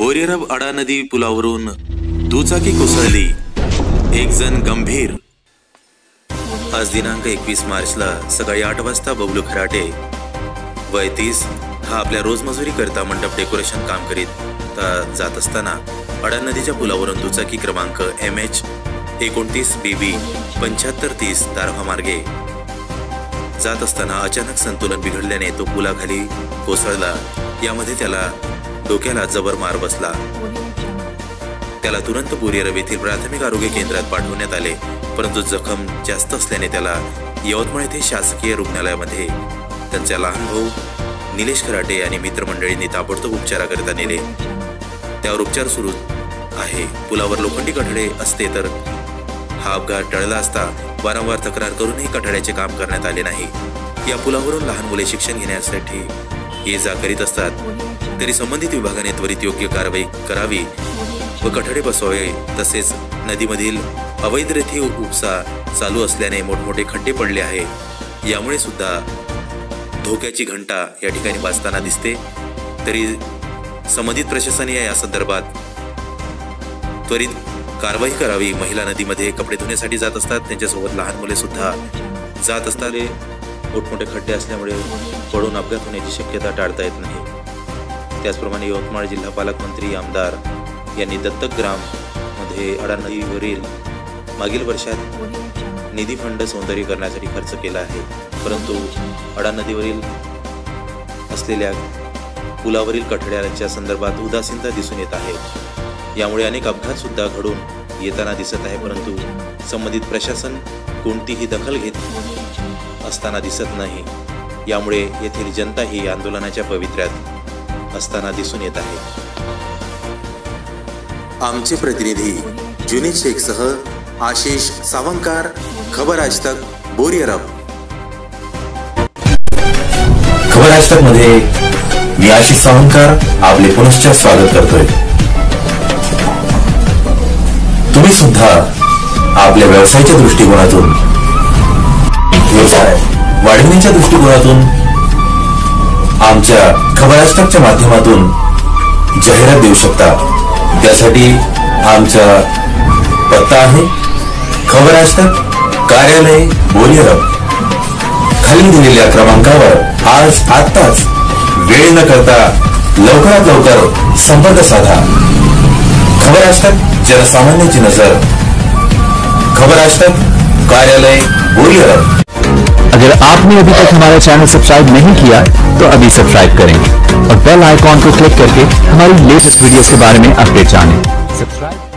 बोरेरब अडा नदी पुलावरून दुचाकी कोसळली. एक जण गंभीर. आज दिनांक एकवीस मार्चला सकाळी आठ वाजता बबलू खराटे वय तीस हा आपल्या रोजमजुरी करता मंडप डेकोरेशन काम करीत जात असताना अडा नदीच्या पुलावरून दुचाकी क्रमांक एम एच एकोणतीस बी बी पंच्याहत्तर तीस दारव्हा मार्गे. जात असताना अचानक संतुलन बिघडल्याने तो पुलाखाली कोसळला. यामध्ये त्याला डोक्याला जबर मार बसला. त्याला तुरंत बोरियरब येथील प्राथमिक आरोग्य केंद्रात पाठवण्यात आले परंतु जखम जास्त असल्याने त्याला यवतमाळ येथे शासकीय रुग्णालयामध्ये त्यांचा लहान भाऊ निलेश खराटे आणि मित्रमंडळींनी ताबडतोब उपचाराकरिता नेले. त्यावर उपचार सुरू आहे. पुलावर लोखंडी कठडे असते तर हा अपघात टळला असता वारंवार तक्रार करूनही कठड्याचे काम करण्यात आले नाही. या पुलावरून लहान मुले शिक्षण घेण्यासाठी ये जा करीत असतात. तरी संबंधित विभागाने त्वरित योग्य कारवाई करावी व कठडे बसवावे. तसेच नदीमधील अवैध उपसा चालू असल्याने मोठमोठे खड्डे पडले आहे यामुळे सुद्धा धोक्याची घंटा या ठिकाणी वाजताना दिसते. तरी संबंधित प्रशासनाने या संदर्भात त्वरित कारवाई करावी. महिला नदीमध्ये कपडे धुण्यासाठी जात असतात. त्यांच्यासोबत लहान मुले सुद्धा जात असतात. मोठमोठे खड्डे असल्यामुळे पडून अपघात होण्याची शक्यता टाळता येत नाही. त्याचप्रमाणे यवतमाळ जिल्हा पालकमंत्री आमदार यांनी दत्तक ग्राममध्ये अडा नदीवरील मागील वर्षात निधी फंड सौंदर्यीकरणासाठी खर्च केला आहे. परंतु अडा नदीवरील असलेल्या पुलावरील कठड्याच्या संदर्भात उदासीनता दिसून येत आहे. यामुळे अनेक अपघातसुद्धा घडून येताना दिसत आहे परंतु संबंधित प्रशासन कोणतीही दखल घेत असताना दिसत नाही. यामुळे येथील जनता ही आंदोलनाच्या पवित्र्यात असताना दिसून येत आहे. आमचे प्रतिनिधी जुनेद शेखसह आशिष सावंकार खबर आज तक बोरियरब. खबर आज तकमध्ये मी आशिष सावंकार आपले पुनश्च स्वागत करतोय. तुम्ही सुद्धा आपल्या व्यवसायाच्या दृष्टिकोनातून म्हणजे व्यवसाय वाढविण्याच्या दृष्टिकोनातून आमच्या खबरास्तकच्या माध्यमातून जाहिरात देऊ शकता. त्यासाठी आमचा पत्ता आहे खबर कार्यालय बोरियरब खाली दिलेल्या क्रमांकावर आज आत्ताच वेळ न करता लवकरात लवकर संपर्क साधा. खबर आज जनसामान्याची नजर. खबर कार्यालय बोरियरब अगर आपने अभी तक हमारा चैनल सब्सक्राइब नहीं किया तो अभी सब्सक्राइब करें और बेल आइकॉन को क्लिक करके हमारी लेटेस्ट वीडियोस के बारे में अपडेट जानें। सब्सक्राइब